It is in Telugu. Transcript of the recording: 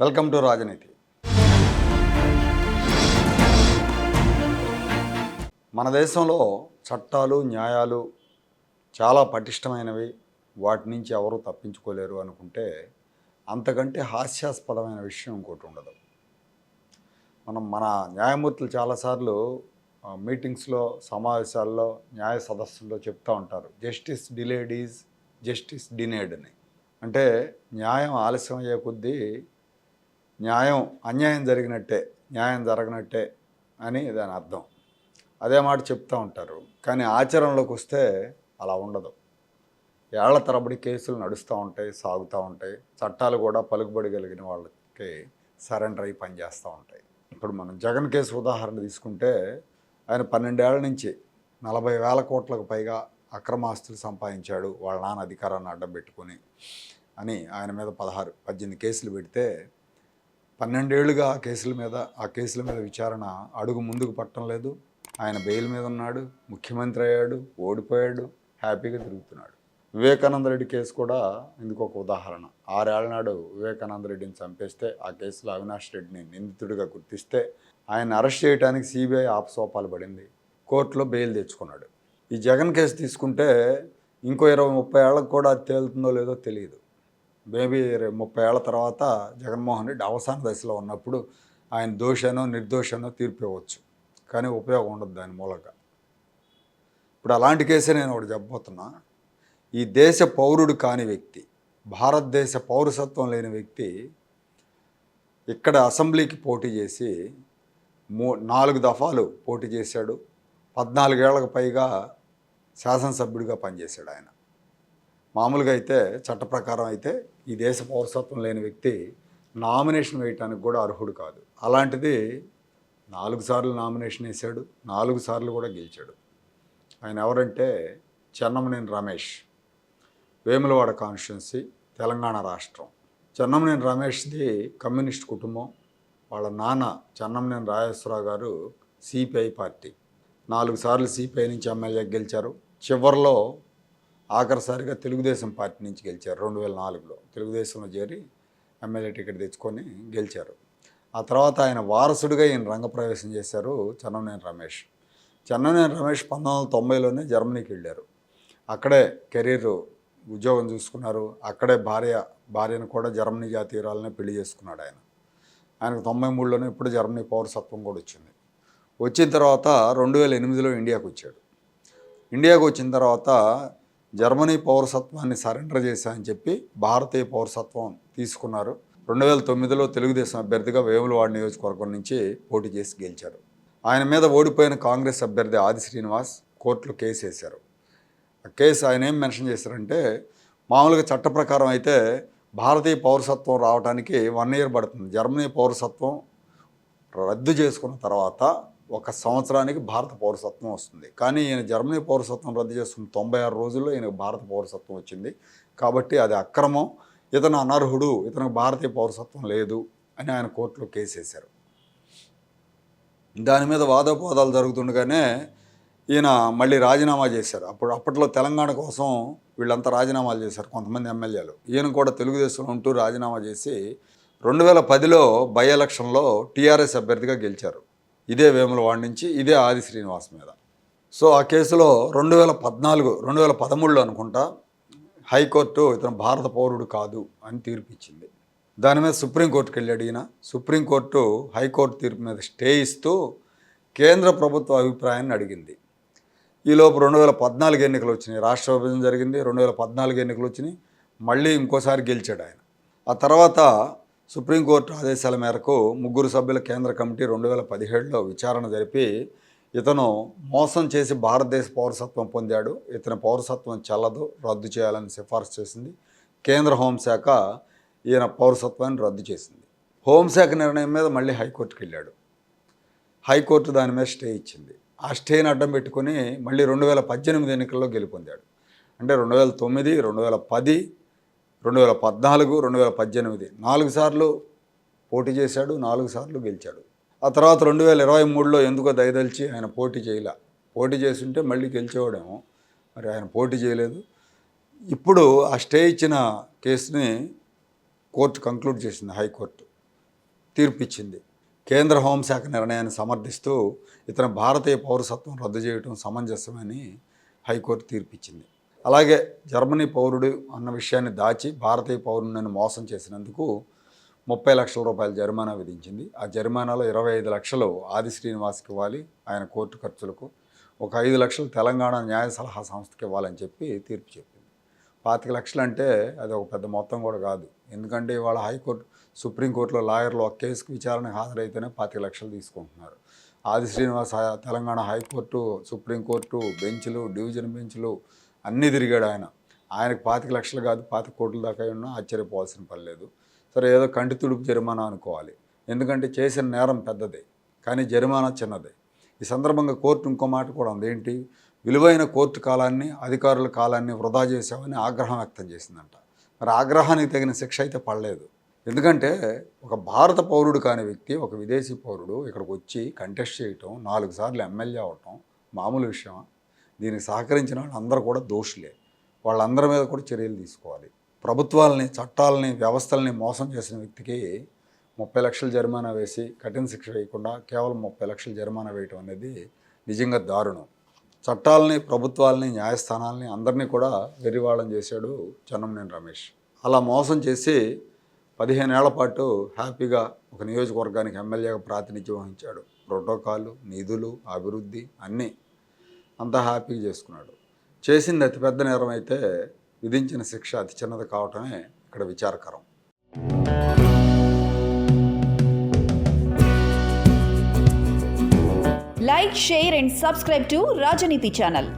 వెల్కమ్ టు రాజనీతి. మన దేశంలో చట్టాలు న్యాయాలు చాలా పటిష్టమైనవి. వాటి నుంచి ఎవరు తప్పించుకోలేరు అనుకుంటే అంతకంటే హాస్యాస్పదమైన విషయం ఇంకోటి ఉండదు. మనం మన న్యాయమూర్తులు చాలాసార్లు మీటింగ్స్లో సమావేశాల్లో న్యాయ సదస్సుల్లో చెప్తూ ఉంటారు. Justice delayed is justice denied అని అంటే న్యాయం ఆలస్యం అయ్యే కొద్దీ న్యాయం అన్యాయం జరిగినట్టే న్యాయం జరగనట్టే అని దాని అర్థం. అదే మాట చెప్తూ ఉంటారు. కానీ ఆచరణలోకి వస్తే అలా ఉండదు. ఏళ్ళ తరబడి కేసులు నడుస్తూ ఉంటాయి సాగుతూ ఉంటాయి. చట్టాలు కూడా పలుకుబడి కలిగిన వాళ్ళకి సరెండర్ అయి పనిచేస్తూ ఉంటాయి. ఇప్పుడు మనం జగన్ కేసు ఉదాహరణ తీసుకుంటే ఆయన పన్నెండేళ్ళ నుంచి నలభై వేల కోట్లకు పైగా అక్రమాస్తులు సంపాదించాడు వాళ్ళ నాన్న అధికారాన్ని అడ్డం పెట్టుకొని అని ఆయన మీద పదహారు పద్దెనిమిది కేసులు పెడితే పన్నెండేళ్ళుగా ఆ కేసుల మీద ఆ కేసుల మీద విచారణ అడుగు ముందుకు పట్టడం లేదు. ఆయన బెయిల్ మీద ఉన్నాడు ముఖ్యమంత్రి అయ్యాడు ఓడిపోయాడు హ్యాపీగా తిరుగుతున్నాడు. వివేకానంద రెడ్డి కేసు కూడా ఇందుకు ఒక ఉదాహరణ. ఆరేళ్ళ నాడు వివేకానంద రెడ్డిని చంపేస్తే ఆ కేసులో అవినాష్ రెడ్డిని నిందితుడిగా గుర్తిస్తే ఆయన అరెస్ట్ చేయడానికి సిబిఐ ఆపసోపాలు పడింది. కోర్టులో బెయిల్ తెచ్చుకున్నాడు. ఈ జగన్ కేసు తీసుకుంటే ఇంకో ఇరవై ముప్పై ఏళ్ళకు కూడా అది తేలుతుందో లేదో తెలియదు. మేబీ ముప్పై ఏళ్ళ తర్వాత జగన్మోహన్ రెడ్డి అవసాన దశలో ఉన్నప్పుడు ఆయన దోషనో నిర్దోషనో తీర్పు ఇవ్వచ్చు. కానీ ఉపయోగం ఉండదు దాని మూలంగా. ఇప్పుడు అలాంటి కేసే నేను ఒకటి చెప్పబోతున్నా. ఈ దేశ పౌరుడు కాని వ్యక్తి భారతదేశ పౌరసత్వం లేని వ్యక్తి ఇక్కడ అసెంబ్లీకి పోటీ చేసి మూ నాలుగు దఫాలు పోటీ చేశాడు. పద్నాలుగేళ్ళకు పైగా శాసనసభ్యుడిగా పనిచేశాడు ఆయన. మామూలుగా అయితే చట్ట ప్రకారం అయితే ఈ దేశ పౌరసత్వం లేని వ్యక్తి నామినేషన్ వేయటానికి కూడా అర్హుడు కాదు. అలాంటిది నాలుగు సార్లు నామినేషన్ వేశాడు నాలుగు సార్లు కూడా గెలిచాడు. ఆయన ఎవరంటే చెన్నమనేని రమేష్ వేములవాడ కాన్స్టిట్యున్సీ తెలంగాణ రాష్ట్రం. చెన్నమనేని రమేష్ది కమ్యూనిస్ట్ కుటుంబం వాళ్ళ నాన్న చెన్నమనేని రాజేశ్వరరావు గారు సిపిఐ పార్టీ. నాలుగు సార్లు సిపిఐ నుంచి ఎమ్మెల్యే గెలిచారు. చివరిలో ఆఖరిసారిగా తెలుగుదేశం పార్టీ నుంచి గెలిచారు. రెండు వేల నాలుగులో తెలుగుదేశంలో చేరి ఎమ్మెల్యే టికెట్ తెచ్చుకొని గెలిచారు. ఆ తర్వాత ఆయన వారసుడిగా ఈయన రంగప్రవేశం చేశారు చెన్నమనేని రమేష్. చెన్నమనేని రమేష్ పంతొమ్మిది వందల తొంభైలోనే జర్మనీకి వెళ్ళారు. అక్కడే కెరీర్ ఉద్యోగం చూసుకున్నారు. అక్కడే భార్య భార్యను కూడా జర్మనీ జాతీయురాలనే పెళ్ళి చేసుకున్నాడు ఆయన. ఆయనకు తొంభై మూడులోనే ఇప్పుడు జర్మనీ పౌరసత్వం కూడా వచ్చింది. వచ్చిన తర్వాత రెండు వేల ఎనిమిదిలో ఇండియాకు వచ్చాడు. ఇండియాకు వచ్చిన తర్వాత జర్మనీ పౌరసత్వాన్ని సరెండర్ చేశామని చెప్పి భారతీయ పౌరసత్వం తీసుకున్నారు. రెండు వేల తొమ్మిదిలో తెలుగుదేశం అభ్యర్థిగా వేములవాడ నియోజకవర్గం నుంచి పోటీ చేసి గెలిచారు. ఆయన మీద ఓడిపోయిన కాంగ్రెస్ అభ్యర్థి ఆది శ్రీనివాస్ కోర్టులో కేసు వేశారు. ఆ కేసు ఆయన ఏం మెన్షన్ చేశారంటే మామూలుగా చట్ట ప్రకారం అయితే భారతీయ పౌరసత్వం రావడానికి వన్ ఇయర్ పడుతుంది. జర్మనీ పౌరసత్వం రద్దు చేసుకున్న తర్వాత ఒక సంవత్సరానికి భారత పౌరసత్వం వస్తుంది. కానీ ఈయన జర్మనీ పౌరసత్వం రద్దు చేసుకున్న తొంభై ఆరు రోజుల్లో ఈయనకు భారత పౌరసత్వం వచ్చింది. కాబట్టి అది అక్రమం. ఇతను అనర్హుడు. ఇతనికి భారతీయ పౌరసత్వం లేదు అని ఆయన కోర్టులో కేసు వేశారు. దాని మీద వాదోపవాదాలు జరుగుతుండగానే ఈయన మళ్ళీ రాజీనామా చేశారు. అప్పుడు అప్పట్లో తెలంగాణ కోసం వీళ్ళంతా రాజీనామాలు చేశారు కొంతమంది ఎమ్మెల్యేలు. ఈయన కూడా తెలుగుదేశంలో ఉంటూ రాజీనామా చేసి రెండు వేల పదిలో బై ఎలక్షన్లో టీఆర్ఎస్ అభ్యర్థిగా గెలిచారు. ఇదే వేములవాడి నుంచి ఇదే ఆది శ్రీనివాస్ మీద. సో ఆ కేసులో రెండు వేల పద్నాలుగు రెండు వేల పదమూడులో అనుకుంటా హైకోర్టు ఇతను భారత పౌరుడు కాదు అని తీర్పు ఇచ్చింది దాని మీద సుప్రీంకోర్టుకి వెళ్ళాడు ఈయన. సుప్రీంకోర్టు హైకోర్టు తీర్పు మీద స్టే ఇస్తూ కేంద్ర ప్రభుత్వ అభిప్రాయాన్ని అడిగింది. ఈలోపు రెండు వేల పద్నాలుగు ఎన్నికలు వచ్చినాయి. రాష్ట్ర విభజన జరిగింది రెండు వేల పద్నాలుగు ఎన్నికలు వచ్చినాయి. మళ్ళీ ఇంకోసారి గెలిచాడు ఆయన. ఆ తర్వాత సుప్రీంకోర్టు ఆదేశాల మేరకు ముగ్గురు సభ్యుల కేంద్ర కమిటీ రెండు వేల పదిహేడులో విచారణ జరిపి ఇతను మోసం చేసి భారతదేశ పౌరసత్వం పొందాడు. ఇతని పౌరసత్వం చెల్లదు రద్దు చేయాలని సిఫార్సు చేసింది. కేంద్ర హోంశాఖ ఈయన పౌరసత్వాన్ని రద్దు చేసింది. హోంశాఖ నిర్ణయం మీద మళ్ళీ హైకోర్టుకి వెళ్ళాడు. హైకోర్టు దాని మీద స్టే ఇచ్చింది. ఆ స్టేని అడ్డం పెట్టుకుని మళ్ళీ రెండు వేల పద్దెనిమిది ఎన్నికల్లో గెలుపొందాడు. అంటే రెండు వేల తొమ్మిది రెండు వేల పది రెండు వేల పద్నాలుగు రెండు వేల పద్దెనిమిది. నాలుగు సార్లు పోటీ చేశాడు నాలుగు సార్లు గెలిచాడు. ఆ తర్వాత రెండు వేల ఇరవై మూడులో ఎందుకో దయదలిచి ఆయన పోటీ చేయలే. పోటీ చేస్తుంటే మళ్ళీ గెలిచేవాడేమో. మరి ఆయన పోటీ చేయలేదు. ఇప్పుడు ఆ స్టే ఇచ్చిన కేసుని కోర్టు కంక్లూడ్ చేసింది హైకోర్టు. తీర్పిచ్చింది. కేంద్ర హోంశాఖ నిర్ణయాన్ని సమర్థిస్తూ ఇతని భారతీయ పౌరసత్వం రద్దు చేయడం సమంజసమని హైకోర్టు తీర్పిచ్చింది. అలాగే జర్మనీ పౌరుడు అన్న విషయాన్ని దాచి భారతీయ పౌరుని మోసం చేసినందుకు ముప్పై లక్షల రూపాయల జరిమానా విధించింది. ఆ జరిమానాలో ఇరవై ఐదు లక్షలు ఆది శ్రీనివాస్కి ఇవ్వాలి. ఆయన కోర్టు ఖర్చులకు ఒక ఐదు లక్షలు తెలంగాణ న్యాయ సలహా సంస్థకి ఇవ్వాలని చెప్పి తీర్పు చెప్పింది. పాతిక లక్షలు అంటే అది ఒక పెద్ద మొత్తం కూడా కాదు. ఎందుకంటే ఇవాళ హైకోర్టు సుప్రీంకోర్టులో లాయర్లు ఒక కేసుకు విచారణకు హాజరైతేనే పాతిక లక్షలు తీసుకుంటున్నారు. Adi Srinivas Telangana high court supreme court బెంచ్లు division బెంచ్లు అన్నీ తిరిగాడు ఆయన. ఆయనకు పాతిక లక్షలు కాదు పాతిక కోట్ల దాకా ఉన్నా ఆశ్చర్యపోవాల్సిన పని లేదు. సరే ఏదో కంటి తుడుపు జరిమానా అనుకోవాలి. ఎందుకంటే చేసిన నేరం పెద్దదే కానీ జరిమానా చిన్నదే. ఈ సందర్భంగా కోర్టు ఇంకో మాట కూడా ఉంది. ఏంటి? విలువైన కోర్టు కాలాన్ని అధికారుల కాలాన్ని వృధా చేశామని ఆగ్రహం వ్యక్తం చేసిందంట. మరి ఆగ్రహానికి తగిన శిక్ష అయితే పడలేదు. ఎందుకంటే ఒక భారత పౌరుడు కాని వ్యక్తి ఒక విదేశీ పౌరుడు ఇక్కడికి వచ్చి కంటెస్ట్ చేయటం నాలుగు సార్లు ఎమ్మెల్యే అవటం మామూలు విషయమా? దీనికి సహకరించిన వాళ్ళు అందరూ కూడా దోషులే. వాళ్ళందరి మీద కూడా చర్యలు తీసుకోవాలి. ప్రభుత్వాలని చట్టాలని వ్యవస్థల్ని మోసం చేసిన వ్యక్తికి ముప్పై లక్షల జరిమానా వేసి కఠిన శిక్ష వేయకుండా కేవలం ముప్పై లక్షల జరిమానా వేయటం అనేది నిజంగా దారుణం. చట్టాలని ప్రభుత్వాలని న్యాయస్థానాలని అందరినీ కూడా వెరివాళం చేశాడు చెన్నంనేని రమేష్. అలా మోసం చేసి పదిహేనేళ్ళ పాటు హ్యాపీగా ఒక నియోజకవర్గానికి ఎమ్మెల్యేగా ప్రాతినిధ్యం వహించాడు. ప్రోటోకాలు నిధులు అభివృద్ధి అన్నీ అంత హ్యాపీగా చేసుకున్నాడు. చేసింది అతిపెద్ద నేరం అయితే విధించిన శిక్ష అతి చిన్నది కావటమే ఇక్కడ విచారకరం. Like share and subscribe to Rajaneeti channel